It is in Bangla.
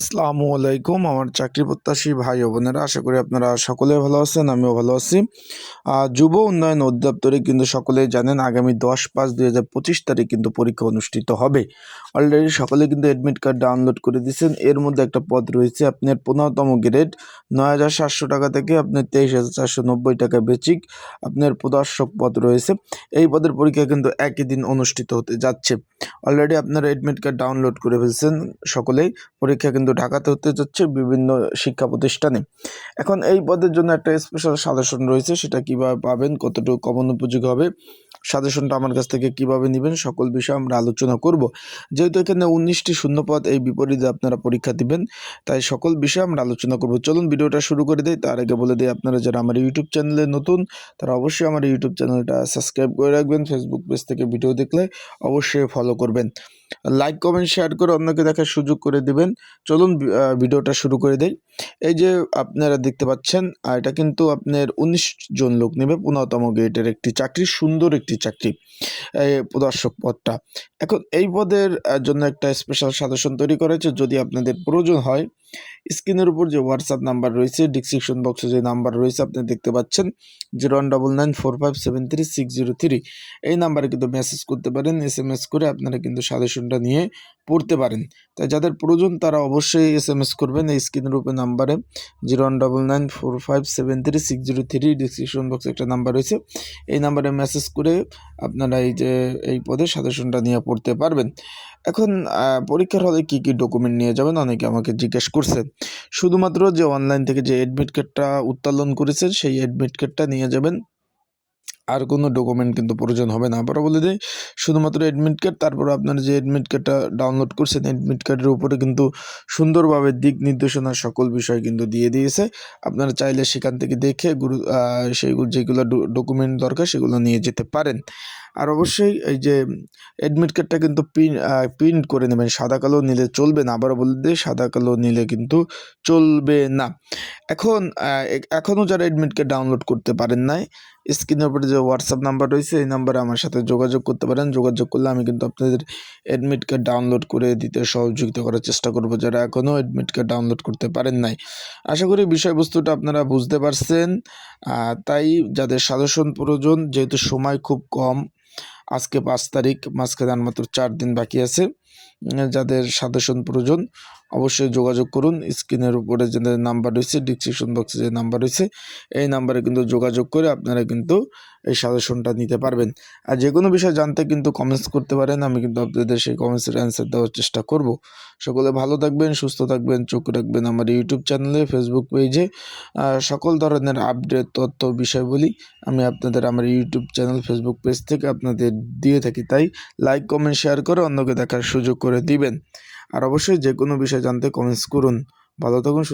আসসালামু আলাইকুম, আমার চাকরি প্রত্যাশী ভাই ও বোনেরা, আশা করি আপনারা সকলে ভালো আছেন, আমিও ভালো আছি। যুব উন্নয়ন অধিদপ্তরে কিন্তু সকলেই জানেন আগামী দশ পাঁচ দুই হাজার পঁচিশ তারিখ কিন্তু পরীক্ষা অনুষ্ঠিত হবে। অলরেডি সকলে কিন্তু অ্যাডমিট কার্ড ডাউনলোড করে দিয়েছেন। এর মধ্যে একটা পদ রয়েছে, আপনার পনেরোতম গ্রেড নয় হাজার সাতশো টাকা থেকে আপনার তেইশ হাজার চারশো নব্বই টাকা বেচিক আপনার প্রদর্শক পদ রয়েছে। এই পদের পরীক্ষা কিন্তু একই দিন অনুষ্ঠিত হতে যাচ্ছে। অলরেডি আপনারা অ্যাডমিট কার্ড ডাউনলোড করে ফেলছেন, সকলেই পরীক্ষা কিন্তু ঢাকাতে হতে যাচ্ছে বিভিন্ন শিক্ষা প্রতিষ্ঠানে। এখন এই পদের জন্য একটা স্পেশাল সাজেশন রয়েছে, সেটা কীভাবে পাবেন, কতটুকু কমন উপযোগী হবে সাজেশনটা আমার কাছ থেকে কীভাবে নেবেন, সকল বিষয়ে আমরা আলোচনা করব। যেহেতু এখানে উনিশটি শূন্যপদ, এই বিপরীতে আপনারা পরীক্ষা দিবেন, তাই সকল বিষয়ে আমরা আলোচনা করব। চলুন ভিডিওটা শুরু করে দিই, তার আগে বলে দিই, আপনারা যারা আমার ইউটিউব চ্যানেলে নতুন, তারা অবশ্যই আমার ইউটিউব চ্যানেলটা সাবস্ক্রাইব করে রাখবেন ফেসবুক পেজ থেকে ভিডিও দেখলে অবশ্যই ফলো করবেন। লাইক কমেন্ট শেয়ার করে অন্যকে দেখার সুযোগ করে দিবেন। চলুন ভিডিওটা শুরু করে দেই। এই যে আপনারা দেখতে পাচ্ছেন এটা কিন্তু আপনার উনিশ জন লোক নেবে, পনেরোতম গ্রেডের একটি চাকরি, সুন্দর একটি চাকরি প্রদর্শক পদটা। এখন এই পদের জন্য একটা স্পেশাল সাজেশন তৈরি করেছে যদি আপনাদের প্রয়োজন হয়, স্ক্রিনের উপর যে হোয়াটসঅ্যাপ নাম্বার রয়েছে ডিসক্রিপশন বক্সে যে নাম্বার রয়েছে, আপনি দেখতে পাচ্ছেন zero one double nine four five seven three six zero three এই নাম্বারে কিন্তু মেসেজ করতে পারেন এস এম এস করে আপনারা কিন্তু সাজেশনটা নিয়ে পড়তে পারেন। তাই যাদের প্রয়োজন, তারা অবশ্যই এস এম এস করবেন এই স্ক্রিনের উপরে নাম্বারে। Zero one double nine four five seven three six zero three description বক্সে একটা নাম্বার রয়েছে। এই নাম্বারে মেসেজ করে আপনারা এই যে, এই পদে সাজেশনটা নিয়ে পড়তে পারবেন। এখন পরীক্ষার হলে কী কী ডকুমেন্ট নিয়ে যাবেন অনেকে আমাকে জিজ্ঞেস করছে। শুধুমাত্র যে অনলাইন থেকে যে অ্যাডমিট কার্ডটা উত্তোলন করেছেন, সেই অ্যাডমিট কার্ডটা নিয়ে যাবেন। আর কোনো ডকুমেন্ট কিন্তু প্রয়োজন হবে না। আবারও বলে দিই, শুধুমাত্র অ্যাডমিট কার্ড তারপর আপনারা যে অ্যাডমিট কার্ডটা ডাউনলোড করছেন অ্যাডমিট কার্ডের উপরে কিন্তু সুন্দরভাবে দিক নির্দেশনা সকল বিষয় কিন্তু দিয়ে দিয়েছে। আপনারা চাইলে সেখান থেকে দেখে গুরু সেইগুলো যেগুলো ডকুমেন্ট দরকার সেগুলো নিয়ে যেতে পারেন। আর অবশ্যই এই যে অ্যাডমিট কার্ডটা কিন্তু প্রিন্ট প্রিন্ট করে নেবেন। সাদা কালো নিলে চলবে না। আবারও বলে দিই, সাদা কালো নিলে কিন্তু চলবে না। এখন এখনও যারা অ্যাডমিট কার্ড ডাউনলোড করতে পারেন নাই স্ক্রিনের উপরে যে হোয়াটসঅ্যাপ নাম্বার রয়েছে, এই নাম্বারে আমার সাথে যোগাযোগ করতে পারেন। যোগাযোগ করলে আমি কিন্তু আপনাদের অ্যাডমিট কার্ড ডাউনলোড করে দিতে সহযোগিতা করার চেষ্টা করব। যারা এখনও অ্যাডমিট কার্ড ডাউনলোড করতে পারেন নাই। আশা করি বিষয়বস্তুটা আপনারা বুঝতে পারছেন। তাই যাদের সাজেশন প্রয়োজন, যেহেতু সময় খুব কম, আজকে পাঁচ তারিখ, মাঝখানে মাত্র চার দিন বাকি আছে। যাদের সাজেশন প্রয়োজন, অবশ্যই যোগাযোগ করুন। স্ক্রিনের উপরে যে নাম্বার রয়েছে ডিসক্রিপশন বক্সে যে নাম্বার রয়েছে, এই নাম্বারে কিন্তু যোগাযোগ করে আপনারা কিন্তু এই সাজেশনটা নিতে পারবেন। আর যে কোনো বিষয় জানতে কিন্তু কমেন্টস করতে পারেন, আমি কিন্তু আপনাদের সেই কমেন্টসের অ্যান্সার দেওয়ার চেষ্টা করব। সকলে ভালো থাকবেন, সুস্থ থাকবেন, চোখ রাখবেন আমার ইউটিউব চ্যানেলে ফেসবুক পেজে সকল ধরনের আপডেট তথ্য, বিষয়বলি আমি আপনাদের আমার ইউটিউব চ্যানেল ফেসবুক পেজ থেকে আপনাদের দিয়ে থাকি। তাই লাইক কমেন্ট শেয়ার করে অন্যকে দেখার সুযোগ করে দিবেন। আর অবশ্যই যে কোনো বিষয় জানতে কমেন্টস করুন। ভালো থাকুন